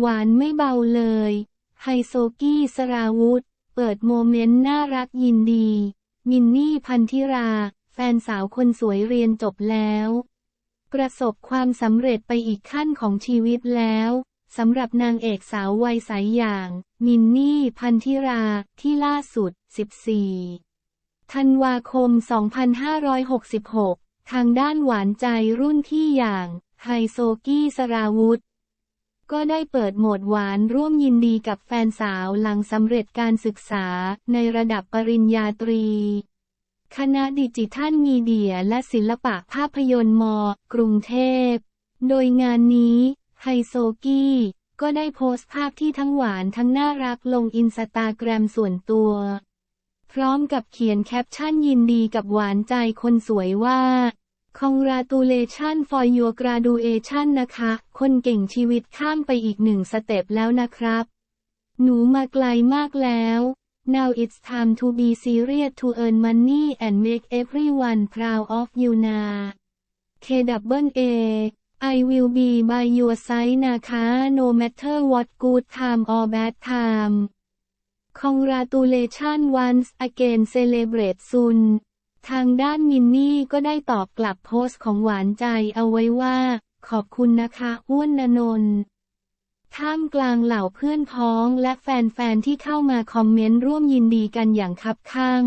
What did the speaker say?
หวานไม่เบาเลย ไฮโซกี้สราวุธ เปิดโมเมนต์น่ารักยินดี มินนี่พันธิรา แฟนสาวคนสวยเรียนจบแล้ว ประสบความสำเร็จไปอีกขั้นของชีวิตแล้วสำหรับนางเอกสาววัยใสอย่าง มินนี่พันธิราที่ล่าสุด 14 ธันวาคม 2566 ทางด้านหวานใจรุ่นที่อย่าง ไฮโซกี้สราวุธ ก็ได้เปิดโหมดหวานร่วมยินดีกับแฟนสาวหลังสำเร็จการศึกษาในระดับปริญญาตรี คณะดิจิทัลมีเดียและศิลปะภาพยนตร์มกรุงเทพ โดยงานนี้ ไฮโซกี้ ก็ได้โพสต์ภาพที่ทั้งหวานทั้งน่ารักลงอินสตาแกรมส่วนตัว พร้อมกับเขียนแคปชั่นยินดีกับหวานใจคนสวยว่า Congratulation for your graduation นะคะ คนเก่งชีวิตข้ามไปอีกหนึ่งสเต็ปแล้วนะครับ หนูมาไกลมากแล้ว Now it's time to be serious to earn money and make everyone proud of you นะ K double A I will be by your side นะคะ no matter what good time or bad time Congratulations once again celebrate soon ทางด้านมินนี่ก็ได้ตอบกลับโพสต์ของหวานใจเอาไว้ว่า ขอบคุณนะคะอ้วนนนนท่ามกลางเหล่าเพื่อนพ้องและแฟนๆที่เข้ามาคอมเมนต์ร่วมยินดีกันอย่างคับข้าง